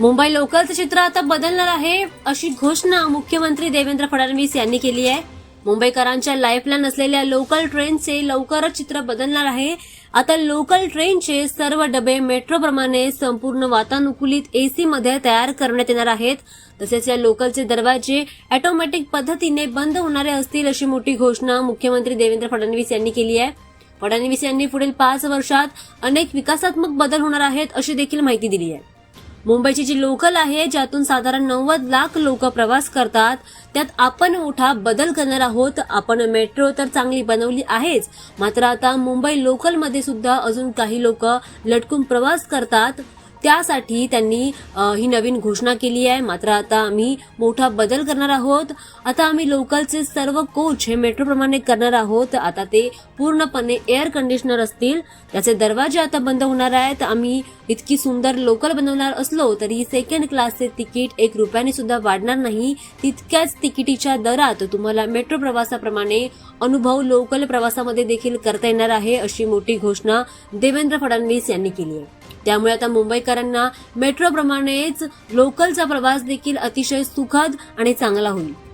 मुंबई लोकलचं चित्र आता बदलणार आहे अशी घोषणा मुख्यमंत्री देवेंद्र फडणवीस यांनी केली आहे. मुंबईकरांच्या लाईफलाईन असलेल्या लोकल ट्रेनचे लवकरच चित्र बदलणार आहे. आता लोकल ट्रेनचे सर्व डबे मेट्रोप्रमाणे संपूर्ण वातानुकूलित एसी मध्ये तयार करण्यात येणार आहेत. तसेच या लोकलचे दरवाजे ऑटोमॅटिक पद्धतीने बंद होणारे असतील अशी मोठी घोषणा मुख्यमंत्री देवेंद्र फडणवीस यांनी केली आहे. फडणवीस यांनी पुढील पाच वर्षात अनेक विकासात्मक बदल होणार आहेत अशी देखील माहिती दिली आहे. मुंबईची जी लोकल आहे ज्यातून साधारण नव्वद लाख लोक प्रवास करतात त्यात आपण मोठा बदल करणार आहोत. आपण मेट्रो तर चांगली बनवली आहेच मात्र आता मुंबई लोकलमध्ये सुद्धा अजून काही लोक लटकून प्रवास करतात. त्यासाठी त्यांनी ही नवीन घोषणा केली आहे. मात्र आता आम्ही मोठा बदल करणार आहोत. आता आम्ही लोकलचे सर्व कोच हे मेट्रोप्रमाणे करणार आहोत. आता ते पूर्णपणे एअर कंडिशनर असतील. त्याचे दरवाजे आता बंद होणार आहेत. आम्ही इतकी सुंदर लोकल बनवणार असलो तरी सेकंड क्लासचे तिकीट एक रुपयाने सुद्धा वाढणार नाही. तितक्याच तिकिटीच्या दरात तुम्हाला मेट्रो प्रवासाप्रमाणे अनुभव लोकल प्रवासामध्ये देखील करता येणार आहे अशी मोठी घोषणा देवेंद्र फडणवीस यांनी केली आहे. त्यामुळे आता मुंबईकरांना मेट्रोप्रमाणेच लोकलचा प्रवास देखील अतिशय सुखद आणि चांगला होईल.